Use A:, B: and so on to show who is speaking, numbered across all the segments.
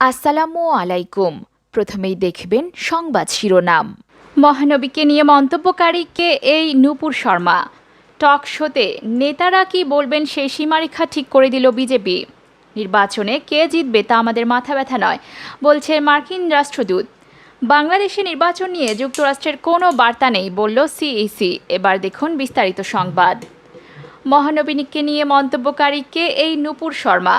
A: আসসালামু আলাইকুম। প্রথমেই দেখবেন সংবাদ শিরোনাম। মহানবীকে নিয়ে মন্তব্যকারীকে এই নূপুর শর্মা। টক শোতে নেতারা কি বলবেন সেই সীমারেখা ঠিক করে দিল বিজেপি। নির্বাচনে কে জিতবে তা আমাদের মাথা ব্যথা নয়, বলছে মার্কিন রাষ্ট্রদূত। বাংলাদেশে নির্বাচন নিয়ে যুক্তরাষ্ট্রের কোনো বার্তা নেই, বলল সিইসি। এবার দেখুন বিস্তারিত সংবাদ। মহানবীকে নিয়ে মন্তব্যকারীকে এই নূপুর শর্মা।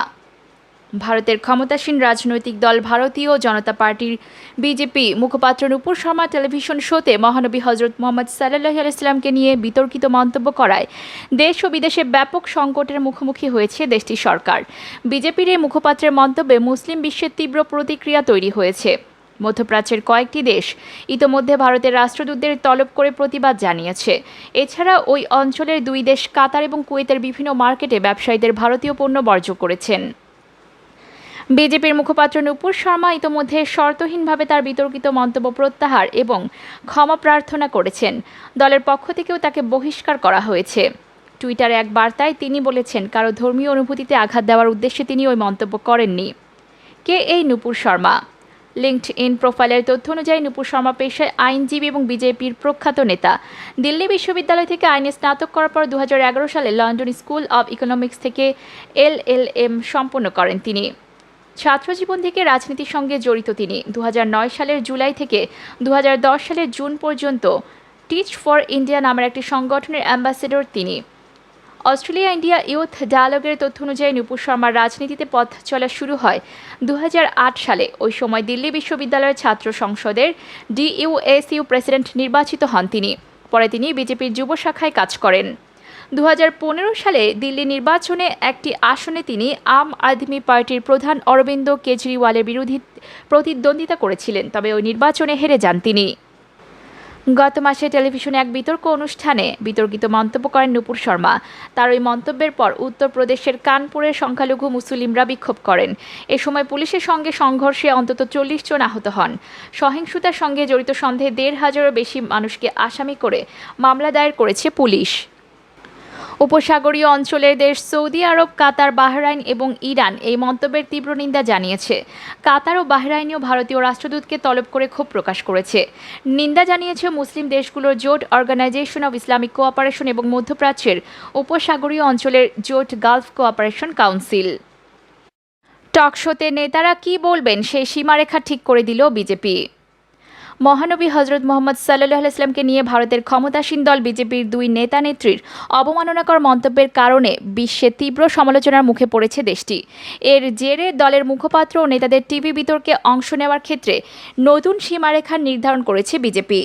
A: ভারতের ক্ষমতাসীন রাজনৈতিক দল ভারতীয় জনতা পার্টির বিজেপি মুখপাত্র নূপুর শর্মা টেলিভিশন শোতে মহানবী হজরত মোহাম্মদ সাল্লাহ আলাইস্লামকে নিয়ে বিতর্কিত মন্তব্য করায়। দেশ ও বিদেশে ব্যাপক সংকটের মুখোমুখি হয়েছে দেশটির সরকার। বিজেপির এই মুখপাত্রের মন্তব্যে মুসলিম বিশ্বের তীব্র প্রতিক্রিয়া তৈরি হয়েছে। মধ্যপ্রাচ্যের কয়েকটি দেশ ইতোমধ্যে ভারতের রাষ্ট্রদূতদের তলব করে প্রতিবাদ জানিয়েছে। এছাড়া ওই অঞ্চলের দুই দেশ কাতার এবং কুয়েতের বিভিন্ন মার্কেটে ব্যবসায়ীদের ভারতীয় পণ্য বর্জ্য করেছেন। বিজেপির মুখপাত্র নূপুর শর্মা ইতোমধ্যে শর্তহীনভাবে তার বিতর্কিত মন্তব্য প্রত্যাহার এবং ক্ষমা প্রার্থনা করেছেন। দলের পক্ষ থেকেও তাকে বহিষ্কার করা হয়েছে। টুইটারে এক বার্তায় তিনি বলেছেন, কারও ধর্মীয় অনুভূতিতে আঘাত দেওয়ার উদ্দেশ্যে তিনি ওই মন্তব্য করেননি। কে এই নূপুর শর্মা? লিঙ্কড ইন প্রোফাইলের তথ্য অনুযায়ী নূপুর শর্মা পেশায় আইনজীবী এবং বিজেপির প্রখ্যাত নেতা। দিল্লি বিশ্ববিদ্যালয় থেকে আইনে স্নাতক করার পর দু হাজার এগারো সালে লন্ডন স্কুল অব ইকোনমিক্স থেকে এল সম্পন্ন করেন তিনি। ছাত্রজীবন থেকে রাজনীতির সঙ্গে জড়িত তিনি। দু হাজার নয় সালের জুলাই থেকে দু হাজার দশ সালের জুন পর্যন্ত টিচ ফর ইন্ডিয়া নামের একটি সংগঠনের অ্যাম্বাসেডর তিনি। অস্ট্রেলিয়া ইন্ডিয়া ইউথ ডায়ালগের তথ্য অনুযায়ী নুপুর শর্মার রাজনীতিতে পথ চলা শুরু হয় দু হাজার আট সালে। ওই সময় দিল্লি বিশ্ববিদ্যালয়ের ছাত্র সংসদের ডিইউএসইউ প্রেসিডেন্ট নির্বাচিত হন তিনি। পরে তিনি বিজেপির যুব শাখায় কাজ করেন। দু হাজার পনেরো সালে দিল্লি নির্বাচনে একটি আসনে তিনি আম আদমি পার্টির প্রধান অরবিন্দ কেজরিওয়ালের বিরোধী প্রতিদ্বন্দ্বিতা করেছিলেন, তবে ওই নির্বাচনে হেরে যান তিনি। গত মাসে টেলিভিশনে এক বিতর্ক অনুষ্ঠানে বিতর্কিত মন্তব্য করেন নুপুর শর্মা। তার ওই মন্তব্যের পর উত্তরপ্রদেশের কানপুরের সংখ্যালঘু মুসলিমরা বিক্ষোভ করেন। এ সময় পুলিশের সঙ্গে সংঘর্ষে অন্তত চল্লিশ জন আহত হন। সহিংসতার সঙ্গে জড়িত সন্দেহে দেড় হাজারও বেশি মানুষকে আসামি করে মামলা দায়ের করেছে পুলিশ। উপসাগরীয় অঞ্চলের দেশ সৌদি আরব, কাতার, বাহরাইন এবং ইরান এই মন্তব্যের তীব্র নিন্দা জানিয়েছে। কাতার ও বাহরাইনীয় ভারতীয় রাষ্ট্রদূতকে তলব করে ক্ষোভ প্রকাশ করেছে। নিন্দা জানিয়েছে মুসলিম দেশগুলোর জোট অর্গানাইজেশন অব ইসলামিক কোঅপারেশন এবং মধ্যপ্রাচ্যের উপসাগরীয় অঞ্চলের জোট গালফ কোঅপারেশন কাউন্সিল টকশোতে নেতারা কি বলবেন, সেই সীমারেখা ঠিক করে দিল বিজেপি। মহানবী হজরত মোহাম্মদ সাল্লাহ ইসলামকে নিয়ে ভারতের ক্ষমতাসীন দল বিজেপির দুই নেতা নেত্রীর অবমাননাকর মন্তব্যের কারণে বিশ্বে তীব্র সমালোচনার মুখে পড়েছে দেশটি। এর জেরে দলের মুখপাত্র ও নেতাদের টিভি বিতর্কে অংশ নেওয়ার ক্ষেত্রে নতুন সীমারেখা নির্ধারণ করেছে বিজেপি।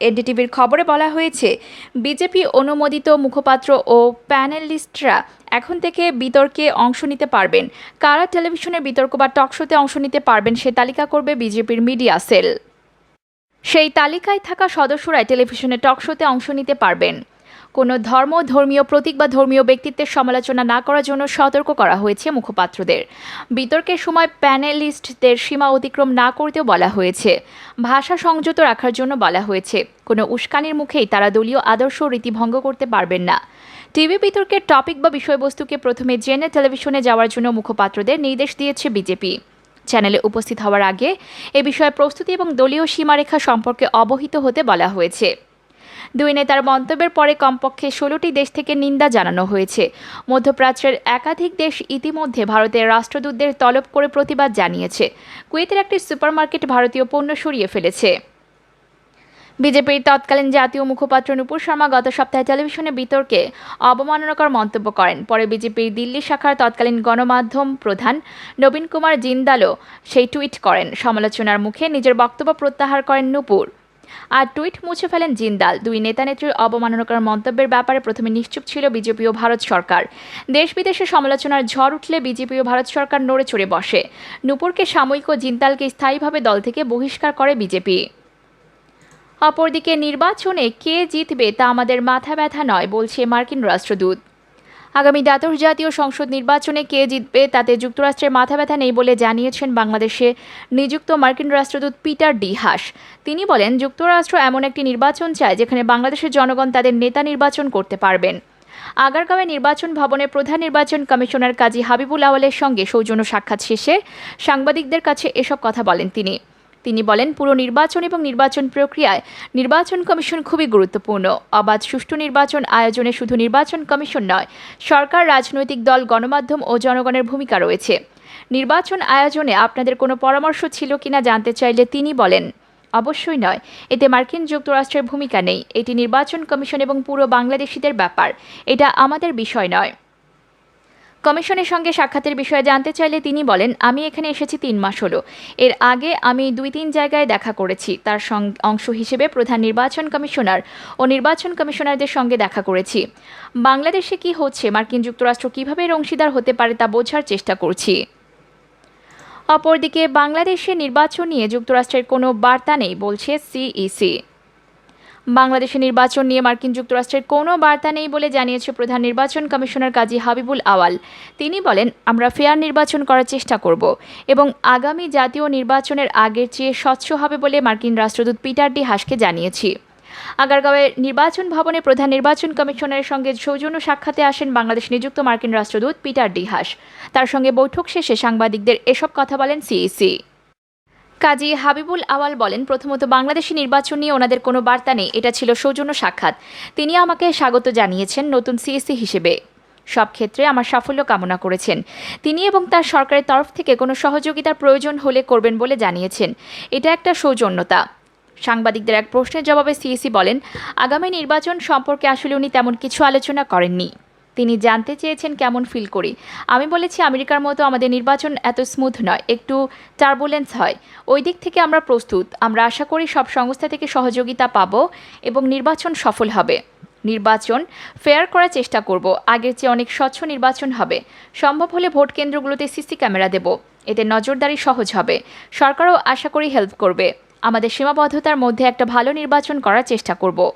A: এনডিটিভির খবরে বলা হয়েছে, বিজেপি অনুমোদিত মুখপাত্র ও প্যানেলিস্টরা এখন থেকে বিতর্কে অংশ নিতে পারবেন। কারা টেলিভিশনের বিতর্ক বা টকশোতে অংশ নিতে পারবেন সে তালিকা করবে বিজেপির মিডিয়া সেল। সেই তালিকায় থাকা সদস্যরাই টেলিভিশনে টক শোতে অংশ নিতে পারবেন। কোনো ধর্ম, ধর্মীয় প্রতীক বা ধর্মীয় ব্যক্তিত্বের সমালোচনা না করার জন্য সতর্ক করা হয়েছে মুখপাত্রদের। বিতর্কের সময় প্যানেলিস্টদের সীমা অতিক্রম না করতেও বলা হয়েছে। ভাষা সংযত রাখার জন্য বলা হয়েছে। কোনো উস্কানির মুখেই তারা দলীয় আদর্শ রীতি ভঙ্গ করতে পারবেন না। টিভি বিতর্কের টপিক বা বিষয়বস্তুকে প্রথমে জেনে টেলিভিশনে যাওয়ার জন্য মুখপাত্রদের নির্দেশ দিয়েছে বিজেপি। চ্যানেলে উপস্থিত হওয়ার আগে এ বিষয়ে প্রস্তুতি এবং দলীয় সীমারেখা সম্পর্কে অবহিত হতে বলা হয়েছে। দুই নেতার মন্তব্যের পরে কমপক্ষে ষোলোটি দেশ থেকে নিন্দা জানানো হয়েছে। মধ্যপ্রাচ্যের একাধিক দেশ ইতিমধ্যে ভারতের রাষ্ট্রদূতদের তলব করে প্রতিবাদ জানিয়েছে। কুয়েতের একটি সুপারমার্কেট ভারতীয় পণ্য সরিয়ে ফেলেছে। বিজেপির তৎকালীন জাতীয় মুখপাত্র নুপুর শর্মা গত সপ্তাহে টেলিভিশনে বিতর্কে অবমাননাকর মন্তব্য করেন। পরে বিজেপির দিল্লি শাখার তৎকালীন গণমাধ্যম প্রধান নবীন কুমার জিন্দালও সেই টুইট করেন। সমালোচনার মুখে নিজের বক্তব্য প্রত্যাহার করেন নুপুর। আর টুইট মুছে ফেলেন জিন্দাল। দুই নেতানেত্রীর অবমাননাকর মন্তব্যের ব্যাপারে প্রথমে নিশ্চুপ ছিল বিজেপি ও ভারত সরকার। দেশ বিদেশে সমালোচনার ঝড় উঠলে বিজেপি ও ভারত সরকার নড়ে চড়ে বসে। নুপুরকে সাময়িক ও জিন্দালকে স্থায়ীভাবে দল থেকে বহিষ্কার করে বিজেপি। অপরদিকে নির্বাচনে কে জিতবে তা আমাদের মাথা ব্যথা নয়, বলছে মার্কিন রাষ্ট্রদূত। আগামী দ্বাদশ জাতীয় সংসদ নির্বাচনে কে জিতবে তাতে যুক্তরাষ্ট্রের মাথা ব্যথা নেই বলে জানিয়েছেন বাংলাদেশে নিযুক্ত মার্কিন রাষ্ট্রদূত পিটার ডি হাস তিনি বলেন, যুক্তরাষ্ট্র এমন একটি নির্বাচন চায় যেখানে বাংলাদেশের জনগণ তাদের নেতা নির্বাচন করতে পারবেন। আগারগাঁওয়ে নির্বাচন ভবনে প্রধান নির্বাচন কমিশনার কাজী হাবিবুল আওয়ালের সঙ্গে সৌজন্য সাক্ষাৎ শেষে সাংবাদিকদের কাছে এসব কথা বলেন তিনি। তিনি বলেন, পুরো নির্বাচন এবং নির্বাচন প্রক্রিয়ায় নির্বাচন কমিশন খুবই গুরুত্বপূর্ণ। অবাধ সুষ্ঠু নির্বাচন আয়োজনে শুধু নির্বাচন কমিশন নয়, সরকার, রাজনৈতিক দল, গণমাধ্যম ও জনগণের ভূমিকা রয়েছে। নির্বাচন আয়োজনে আপনাদের কোনো পরামর্শ ছিল কিনা জানতে চাইলে তিনি বলেন, অবশ্যই নয়। এতে মার্কিন যুক্তরাষ্ট্রের ভূমিকা নেই। এটি নির্বাচন কমিশন এবং পুরো বাংলাদেশিদের ব্যাপার। এটা আমাদের বিষয় নয়। কমিশনের সঙ্গে সাক্ষাতের বিষয়ে জানতে চাইলে তিনি বলেন, আমি এখানে এসেছি তিন মাস হলো। এর আগে আমি দুই তিন জায়গায় দেখা করেছি। তার অংশ হিসেবে প্রধান নির্বাচন কমিশনার ও নির্বাচন কমিশনারদের সঙ্গে দেখা করেছি। বাংলাদেশে কি হচ্ছে, মার্কিন যুক্তরাষ্ট্র কীভাবে এর অংশীদার হতে পারে তা বোঝার চেষ্টা করছি। অপরদিকে, বাংলাদেশে নির্বাচন নিয়ে যুক্তরাষ্ট্রের কোনো বার্তা নেই, বলছে সিইসি। বাংলাদেশে নির্বাচন নিয়ে মার্কিন যুক্তরাষ্ট্রের কোনো বার্তা নেই বলে জানিয়েছে প্রধান নির্বাচন কমিশনার কাজী হাবিবুল আওয়াল। তিনি বলেন, আমরা ফেয়ার নির্বাচন করার চেষ্টা করব এবং আগামী জাতীয় নির্বাচনের আগের চেয়ে স্বচ্ছ হবে বলে মার্কিন রাষ্ট্রদূত পিটার ডি হাসকে জানিয়েছি। আগারগাঁওয়ের নির্বাচন ভবনে প্রধান নির্বাচন কমিশনারের সঙ্গে সৌজন্য সাক্ষাতে আসেন বাংলাদেশ নিযুক্ত মার্কিন রাষ্ট্রদূত পিটার ডি হাস। তার সঙ্গে বৈঠক শেষে সাংবাদিকদের এসব কথা বলেন সিইসি। কাজী হাবিবুল আওয়াল বলেন, প্রথমত বাংলাদেশি নির্বাচন নিয়ে ওনাদের কোনো বার্তা নেই। এটা ছিল সৌজন্য সাক্ষাৎ। তিনি আমাকে স্বাগত জানিয়েছেন নতুন সিএসসি হিসেবে। সব ক্ষেত্রে আমার সাফল্য কামনা করেছেন। তিনি এবং তার সরকারের তরফ থেকে কোনো সহযোগিতার প্রয়োজন হলে করবেন বলে জানিয়েছেন। এটা একটা সৌজন্যতা। সাংবাদিকদের এক প্রশ্নের জবাবে সিএসি বলেন, আগামী নির্বাচন সম্পর্কে আসলে উনি তেমন কিছু আলোচনা করেননি। তিনি জানতে চেয়েছেন কেমন ফিল করি। আমি বলেছি, আমেরিকার মতো আমাদের নির্বাচন এত স্মুথ নয়, একটু টার্বুলেন্স হয়। ওই দিক থেকে আমরা প্রস্তুত। আমরা আশা করি সব সংস্থা থেকে সহযোগিতা পাব এবং নির্বাচন সফল হবে। নির্বাচন ফেয়ার করার চেষ্টা করব। আগের চেয়ে অনেক স্বচ্ছ নির্বাচন হবে। সম্ভব হলে ভোট কেন্দ্রগুলোতে সিসি ক্যামেরা দেব। এতে নজরদারি সহজ হবে। সরকারও আশা করি হেল্প করবে। আমাদের সীমাবদ্ধতার মধ্যে একটা ভালো নির্বাচন করার চেষ্টা করব।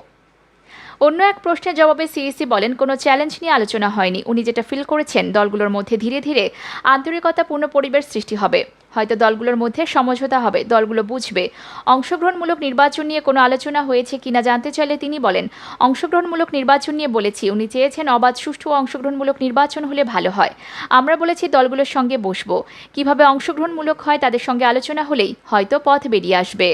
A: অন্য এক প্রশ্নের জবাবে সিইসি বলেন, কোনো চ্যালেঞ্জ নিয়ে আলোচনা হয়নি। উনি যেটা ফিল করেছেন, দলগুলোর মধ্যে ধীরে ধীরে আন্তরিকতাপূর্ণ পরিবেশ সৃষ্টি হবে। হয়তো দলগুলোর মধ্যে সমঝোতা হবে, দলগুলো বুঝবে। অংশগ্রহণমূলক নির্বাচন নিয়ে কোনো আলোচনা হয়েছে কিনা জানতে চাইলে তিনি বলেন, অংশগ্রহণমূলক নির্বাচন নিয়ে বলেছি। উনি চেয়েছেন অবাধ, সুষ্ঠু অংশগ্রহণমূলক নির্বাচন হলে ভালো হয়। আমরা বলেছি দলগুলোর সঙ্গে বসবো। কীভাবে অংশগ্রহণমূলক হয় তাদের সঙ্গে আলোচনা হলেই হয়তো পথ বেরিয়ে আসবে।